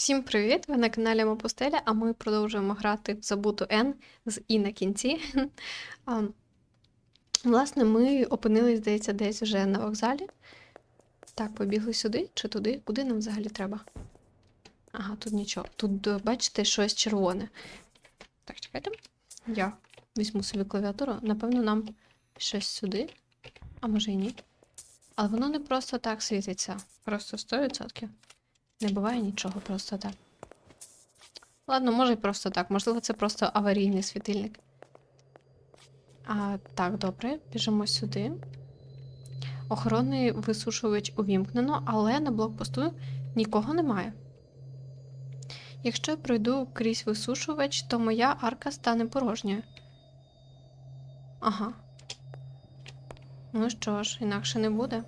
Всім привіт! Ви на каналі Мопустеля, а ми продовжуємо грати в забуту Н з І на кінці. Власне, ми опинились, здається, десь вже на вокзалі. Так, побігли сюди чи туди? Куди нам взагалі треба? Ага, тут нічого. Тут, е, бачите, щось червоне. Так, чекайте. Я візьму собі клавіатуру. Напевно, нам щось сюди. А може і ні. Але воно не просто так світиться. Просто 100%. Не буває нічого просто так. Ладно, може і просто так. Можливо, це просто аварійний світильник. А, так, добре, біжимо сюди. Охоронний висушувач увімкнено, але на блокпосту нікого немає. Якщо я пройду крізь висушувач, то моя арка стане порожньою. Ага. Ну що ж, інакше не буде.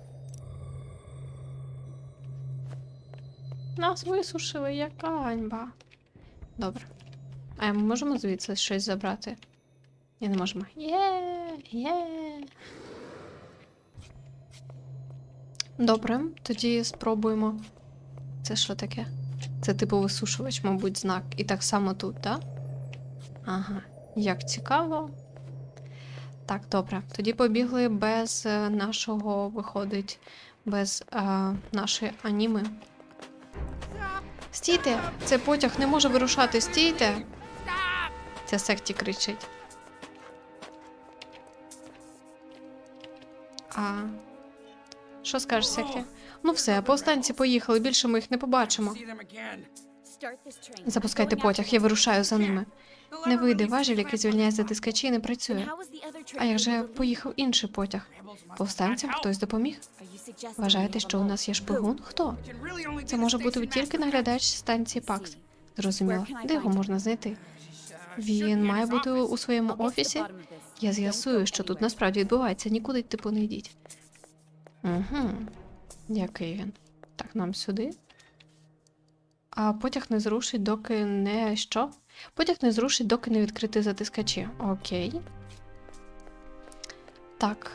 Нас висушили, яка ганьба. Добре. А ми можемо звідси щось забрати? Ні, не можемо. Є, є. Добре, тоді спробуємо. Це що таке? Це типу висушувач, мабуть, знак. І так само тут, так? Ага. Як цікаво. Так, добре. Тоді побігли без е, нашого, виходить, без е, нашої аніми. Стійте! Це потяг не може вирушати, стійте! Ця секті кричить. А. Що скажеш, секті? Ну все, повстанці поїхали, більше ми їх не побачимо. Запускайте потяг, я вирушаю за ними. Не вийде важіль, який звільняє затискачі, не працює. А як же поїхав інший потяг? Повстанцям хтось допоміг? Вважаєте, що у нас є шпигун? Хто? Це може бути тільки наглядач станції ПАКС. Зрозуміло, де його можна знайти? Він має бути у своєму офісі. Я з'ясую, що тут насправді відбувається. Нікуди типу не йдіть. Угу. Який він? Так, нам сюди. А потяг не зрушить, доки не що? Потяг не зрушить, доки не відкрити затискачі. Окей. Так.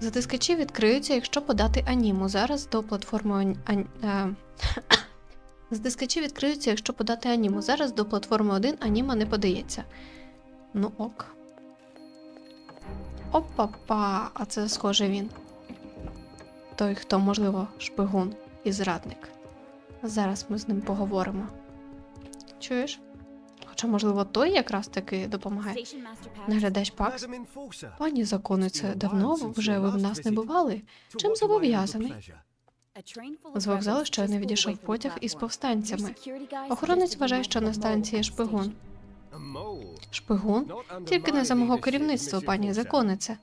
Затискачі відкриються, якщо подати аніму. Зараз до платформи ан... ан... е, Затискачі відкриються, якщо подати аніму. Зараз до платформи 1 аніма не подається. Ну ок. Опа-па, а це схоже він. Той, хто, можливо, шпигун і зрадник. Зараз ми з ним поговоримо. Чуєш? Хоча, можливо, той якраз таки допомагає. Наглядач Пакс. Пані законице, давно вже ви в нас не бували. Чим зобов'язаний? З вокзалу щойно відійшов потяг із повстанцями. Охоронець вважає, що на станції є шпигун. Шпигун? Тільки не за мого керівництва, пані законице.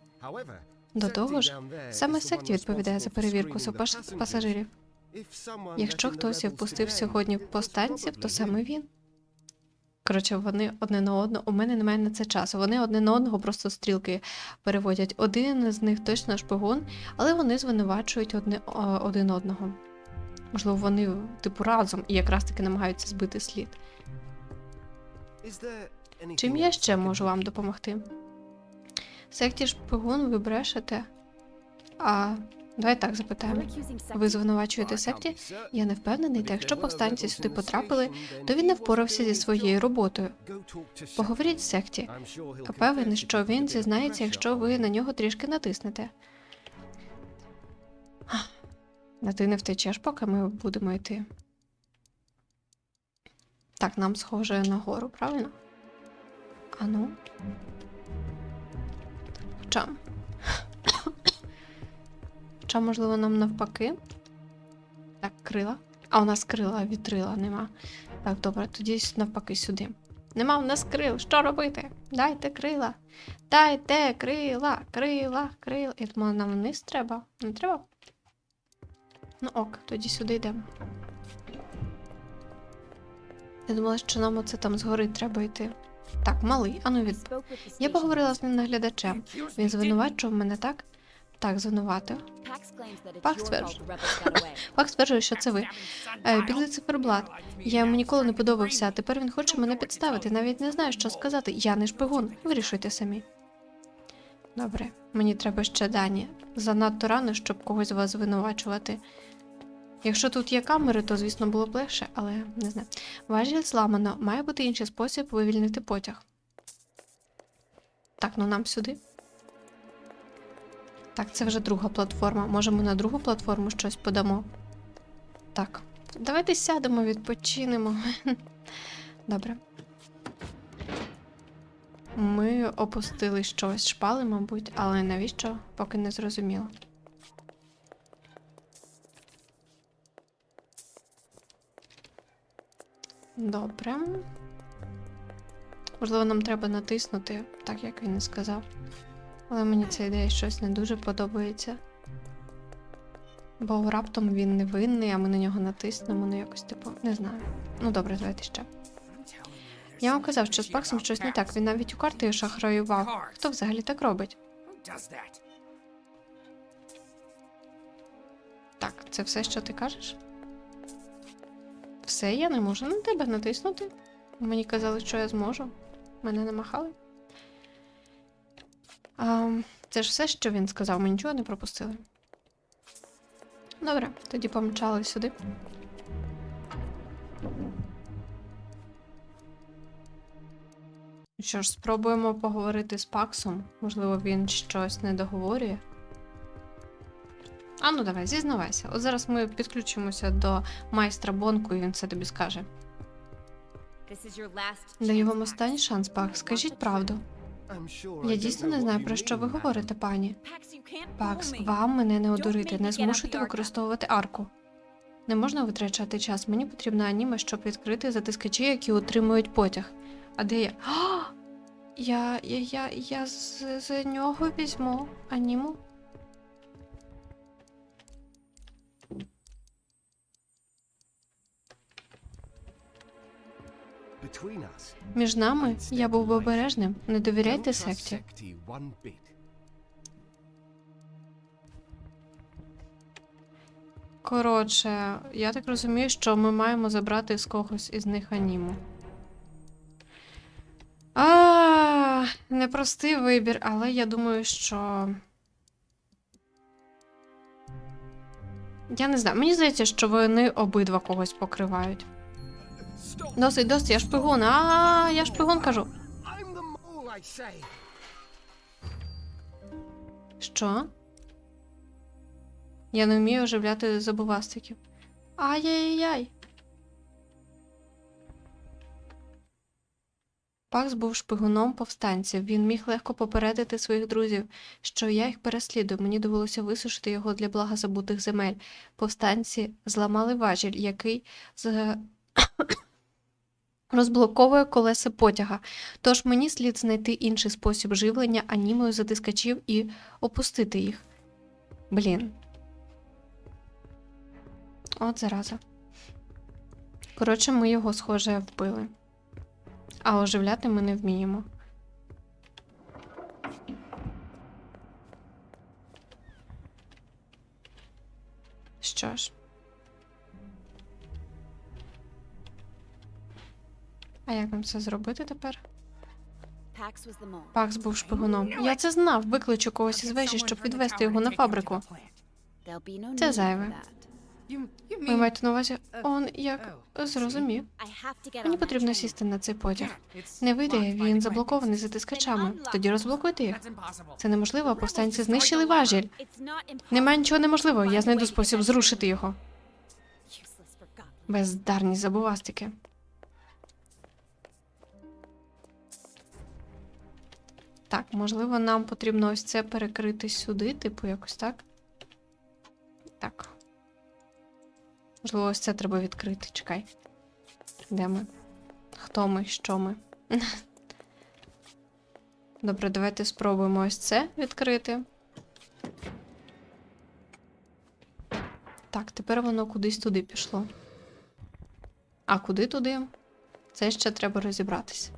До того ж, саме секті відповідає за перевірку супаш- пасажирів. Якщо хтось і впустив сьогодні повстанців, то саме він. Коротше, вони одне на одного. У мене немає на це часу. Вони одне на одного просто стрілки переводять. Один з них точно шпигун, але вони звинувачують одне, один одного. Можливо, вони, типу, разом і якраз таки намагаються збити слід. Чим я ще можу вам допомогти? Секті шпигун ви брешете? А давай так запитаємо. Ви звинувачуєте секті? Я не впевнений, та якщо повстанці сюди потрапили, то він не впорався зі своєю роботою. Поговоріть з секті. Я певен, що він зізнається, якщо ви на нього трішки натиснете. А ти не втечеш, поки ми будемо йти. Так, нам схоже на гору, правильно? А ну. Хоча. Хоча, можливо, нам навпаки. Так, крила. А у нас крила, вітрила нема. Так, добре, тоді навпаки сюди. Нема в нас крил. Що робити? Дайте крила. Дайте крила, крила, крила. Я думала, нам вниз треба. Не треба? Ну ок, тоді сюди йдемо. Я думала, що нам оце там згори треба йти. Так, малий, ану від. Я поговорила з ним наглядачем. Він звинувачував мене так? Так, звинуватив. Пак стверджує. Факт стверджує, що це ви. Е, циферблат. Я йому ніколи не подобався, а тепер він хоче мене підставити. Навіть не знаю, що сказати. Я не шпигун. Вирішуйте самі. Добре, мені треба ще дані. Занадто рано, щоб когось з вас звинувачувати. Якщо тут є камери, то звісно було б легше, але не знаю. Важіль зламано. Має бути інший спосіб вивільнити потяг. Так, ну нам сюди. Так, це вже друга платформа. Може, ми на другу платформу щось подамо. Так. Давайте сядемо, відпочинемо. Добре. Ми опустили щось, шпали, мабуть, але навіщо? Поки не зрозуміло. Добре. Можливо, нам треба натиснути, так як він і сказав. Але мені ця ідея щось не дуже подобається. Бо раптом він невинний, а ми на нього натиснемо, ну якось типу, не знаю. Ну добре, давайте ще. Я вам казав, що з Паксом щось не так. Він навіть у карти шахраював. Хто взагалі так робить? Так, це все, що ти кажеш? Все, я не можу на тебе натиснути. Мені казали, що я зможу. Мене намахали. А, це ж все, що він сказав, ми нічого не пропустили. Добре, тоді помчали сюди. Що ж, спробуємо поговорити з Паксом. Можливо, він щось не договорює. А ну давай, зізнавайся. От зараз ми підключимося до майстра Бонку, і він все тобі скаже. Даю вам останній шанс, Пакс. Скажіть правду. Я дійсно не знаю, про що ви говорите, пані. Пакс, вам мене не одурити, не змушуйте використовувати арку. Не можна витрачати час. Мені потрібна аніме, щоб відкрити затискачі, які утримують потяг. А де я? А! Я, я, я, я з, з нього візьму аніму. Між нами я був би обережним. Не довіряйте секті. Коротше, я так розумію, що ми маємо забрати з когось із них аніму. А, непростий вибір, але я думаю, що. Я не знаю. Мені здається, що вони обидва когось покривають. Досить, досить, я шпигун. А, я шпигун кажу. Що? Я не вмію оживляти забувастиків. Ай-яй-яй. Пакс був шпигуном повстанців. Він міг легко попередити своїх друзів, що я їх переслідую. Мені довелося висушити його для блага забутих земель. Повстанці зламали важіль, який з... розблоковує колеса потяга. Тож мені слід знайти інший спосіб живлення анімою затискачів і опустити їх. Блін. От зараза. Коротше, ми його, схоже, вбили. А оживляти ми не вміємо. Що ж. А як нам це зробити тепер? Пакс був шпигуном. Я це знав. Викличу когось із вежі, щоб відвести його на фабрику. Це зайве. Ви маєте на увазі, он як зрозумів. Мені потрібно сісти на цей потяг. Не вийде, він заблокований затискачами. Тоді розблокуйте їх. Це неможливо, повстанці знищили важіль. Немає нічого неможливого, я знайду спосіб зрушити його. Бездарні забувастики. Так, можливо, нам потрібно ось це перекрити сюди, типу, якось так. Так. Можливо, ось це треба відкрити. Чекай. Де ми? Хто ми? Що ми? Добре, давайте спробуємо ось це відкрити. Так, тепер воно кудись туди пішло. А куди туди? Це ще треба розібратися.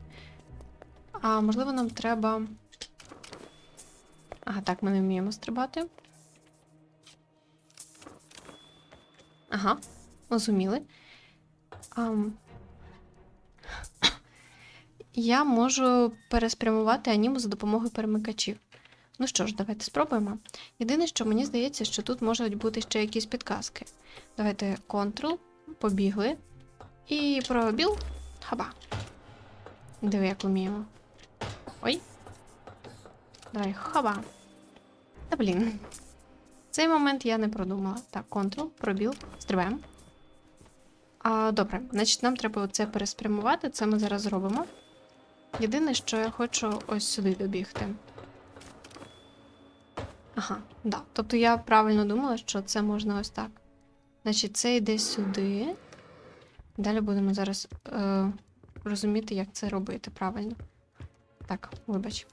А можливо, нам треба. Ага, так, ми не вміємо стрибати. Ага, розуміли. Ам... Я можу переспрямувати аніму за допомогою перемикачів. Ну що ж, давайте спробуємо. Єдине, що мені здається, що тут можуть бути ще якісь підказки. Давайте Ctrl, побігли. І пробіл. Хаба. Диви, як вміємо. Ой. Давай, хаба. Та блін. Цей момент я не продумала. Так, Ctrl, пробіл, стрибаємо. А, добре, значить, нам треба це переспрямувати, це ми зараз зробимо. Єдине, що я хочу ось сюди добігти. Ага, да. Тобто я правильно думала, що це можна ось так. Значить, це йде сюди. Далі будемо зараз е, розуміти, як це робити правильно. Так, вибач.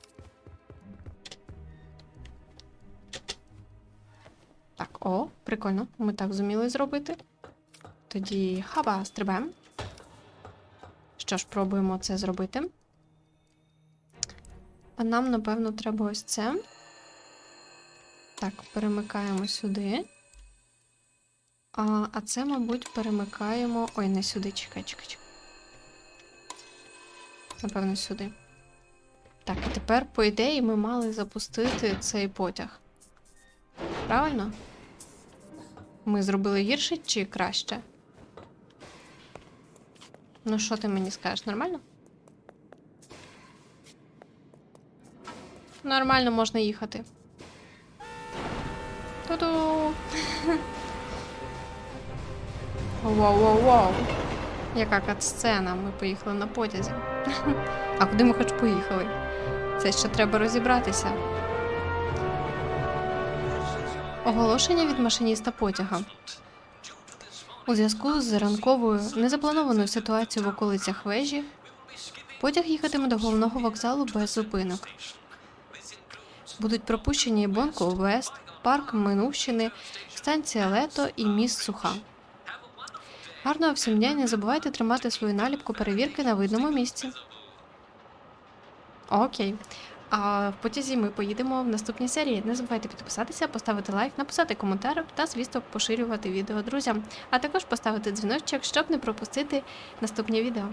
О, прикольно. Ми так зуміли зробити. Тоді хаба, стрибаємо. Що ж, пробуємо це зробити. А нам, напевно, треба ось це. Так, перемикаємо сюди. А, а це, мабуть, перемикаємо. Ой, не сюди, чекай, чекай, чекай. Напевно, сюди. Так, і тепер, по ідеї, ми мали запустити цей потяг. Правильно? Ми зробили гірше чи краще? Ну, що ти мені скажеш? Нормально? Нормально можна їхати. Ту-ду! Воу-воу-воу. Яка катсцена, ми поїхали на потязі. А куди ми хоч поїхали? Це ще треба розібратися. Оголошення від машиніста потяга. У зв'язку з ранковою незапланованою ситуацією в околицях вежі, потяг їхатиме до головного вокзалу без зупинок. Будуть пропущені Бонко Вест, парк Минувщини, станція Лето і міст Суха. Гарного всім дня не забувайте тримати свою наліпку перевірки на видному місці. Окей. А в потязі ми поїдемо в наступній серії. Не забувайте підписатися, поставити лайк, написати коментар та, звісно, поширювати відео друзям, а також поставити дзвіночок, щоб не пропустити наступні відео.